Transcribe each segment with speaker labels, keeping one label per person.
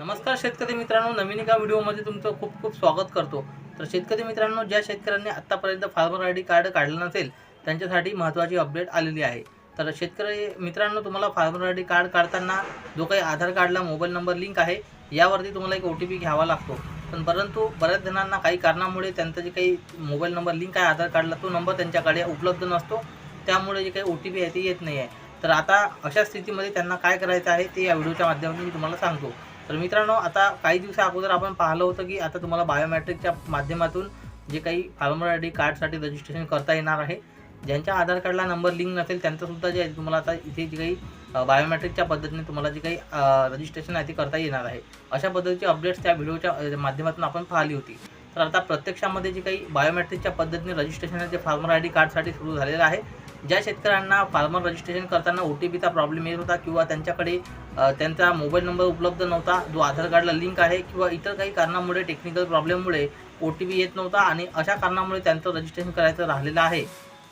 Speaker 1: नमस्कार शेतकरी मित्रांनो नवीन एका व्हिडिओमध्ये तुमचं खूप खूप स्वागत करतो. तर शेतकरी मित्रांनो ज्या शेतकऱ्यांनी आत्तापर्यंत फार्मर आय डी कार्ड काढलं नसेल त्यांच्यासाठी महत्त्वाची अपडेट आलेली आहे. तर शेतकरी मित्रांनो तुम्हाला फार्मर आय डी कार्ड काढताना जो काही आधार कार्डला मोबाईल नंबर लिंक आहे यावरती तुम्हाला एक ओ टी पी घ्यावा लागतो. पण परंतु बऱ्याच जणांना काही कारणामुळे त्यांचा जे काही मोबाईल नंबर लिंक आहे आधार कार्डला तो नंबर त्यांच्याकडे उपलब्ध नसतो. त्यामुळे जे काही ओ टी पी आहे ते येत नाही आहे तर आता अशा स्थितीमध्ये त्यांना काय करायचं आहे ते या व्हिडिओच्या माध्यमातून मी तुम्हाला सांगतो. तर मित्रांनो आता काही दिवसा अगोदर आपण पाहिलं होतं की आता तुम्हाला बायोमॅट्रिकच्या माध्यमातून जे काही फार्मर आय डी कार्डसाठी रजिस्ट्रेशन करता येणार आहे. ज्यांच्या आधार कार्डला नंबर लिंक नसेल त्यांचंसुद्धा जे आहे तुम्हाला आता इथे जे काही बायोमॅट्रिकच्या पद्धतीने तुम्हाला जे काही रजिस्ट्रेशन आहे ते करता येणार आहे. अशा पद्धतीचे अपडेट्स त्या व्हिडिओच्या माध्यमातून आपण पाहिली होती. तर आता प्रत्यक्षामध्ये जे काही बायोमॅट्रिकच्या पद्धतीने रजिस्ट्रेशन आहे ते फार्मर आय डी कार्डसाठी सुरू झालेलं आहे. ज्या शेतकऱ्यांना फार्मर रजिस्ट्रेशन करताना ओ टी पीचा प्रॉब्लेम येत होता किंवा त्यांच्याकडे त्यांचा मोबाईल नंबर उपलब्ध नव्हता जो आधार कार्डला लिंक आहे किंवा इतर काही कारणामुळे टेक्निकल प्रॉब्लेममुळे ओ टी पी येत नव्हता आणि अशा कारणामुळे त्यांचं रजिस्ट्रेशन करायचं राहिलेलं आहे.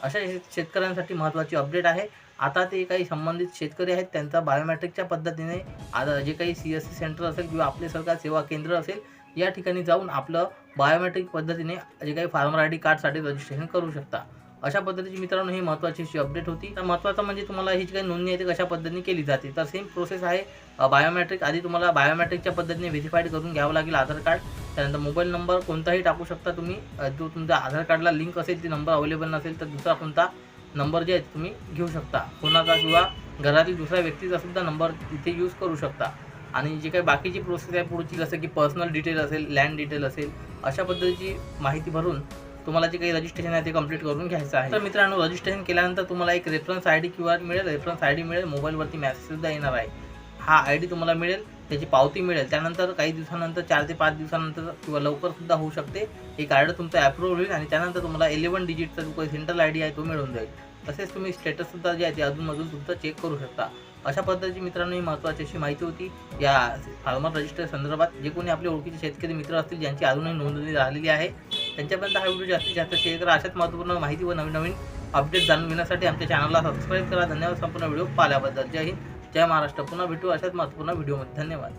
Speaker 1: अशा शेतकऱ्यांसाठी महत्त्वाची अपडेट आहे. आता ते काही संबंधित शेतकरी आहेत त्यांचा बायोमॅट्रिकच्या पद्धतीने आता जे काही सी एस सी सेंटर असेल किंवा आपले सरकार सेवा केंद्र असेल या ठिकाणी जाऊन आपलं बायोमॅट्रिक पद्धतीने जे काही फार्मर आय डी कार्डसाठी रजिस्ट्रेशन करू शकता. अशा पद्धतीची मित्रांनो ही महत्त्वाची अशी अपडेट होती. तर महत्त्वाचं म्हणजे तुम्हाला ही जी काही नोंदणी आहे ती कशा पद्धतीने केली जाते? तर सेम प्रोसेस आहे बायोमॅट्रिक आधी तुम्हाला बायोमॅट्रिकच्या पद्धतीने व्हेरीफाईड करून घ्यावं लागेल आधार कार्ड. त्यानंतर मोबाईल नंबर कोणताही टाकू शकता तुम्ही. जो तुमचा आधार कार्डला लिंक असेल ती नंबर अवेलेबल नसेल तर दुसरा कोणता नंबर जे आहे ते तुम्ही घेऊ शकता. कोणाचा किंवा घरातील दुसऱ्या व्यक्तीचा सुद्धा नंबर तिथे यूज करू शकता. आणि जे काही बाकीची प्रोसेस आहे पुढची जसं की पर्सनल डिटेल असेल लँड डिटेल असेल अशा पद्धतीची माहिती भरून तुम्हाला जे काही रजिस्ट्रेशन आहे ते कंप्लीट करून घ्यायचं आहे. तर मित्रांनो रजिस्ट्रेशन केल्यानंतर तुम्हाला एक reference I D Q R मिळेल. रेफरन्स आय डी मिळेल. मोबाईलवरती मॅसेजसुद्धा येणार आहे. हा आय डी तुम्हाला मिळेल. त्याची पावती मिळेल. त्यानंतर काही दिवसानंतर चार ते पाच दिवसानंतर किंवा लवकर सुद्धा होऊ शकते. हे कार्ड तुमचं अप्रूव्ह होईल आणि त्यानंतर तुम्हाला इलेवन डिजिटचा जो काही सेंट्रल आय डी आहे तो मिळून जाईल. तसेच तुम्ही स्टेटससुद्धा जे आहे ते अजूनमधून तुमचं चेक करू शकता. अशा पद्धतीची मित्रांनो ही महत्त्वाची अशी माहिती होती. या फार्मर रजिस्टर संदर्भात जे कोणी आपले ओळखीचे शेतकरी मित्र असतील ज्यांची अजूनही नोंदणी राहिलेली आहे त्यांच्यापर्यंत हा व्हिडिओ जास्तीत जास्त शेअर करा. अशाच महत्त्वपूर्ण माहिती व नवीन नवीन अपडेट जाणून घेण्यासाठी आमच्या चॅनलला सबस्क्राईब करा. धन्यवाद संपूर्ण व्हिडिओ पाहिल्याबद्दल. जय हिंद. जय महाराष्ट्र. पुन्हा भेटू अशाच महत्त्वपूर्ण व्हिडिओमध्ये. धन्यवाद.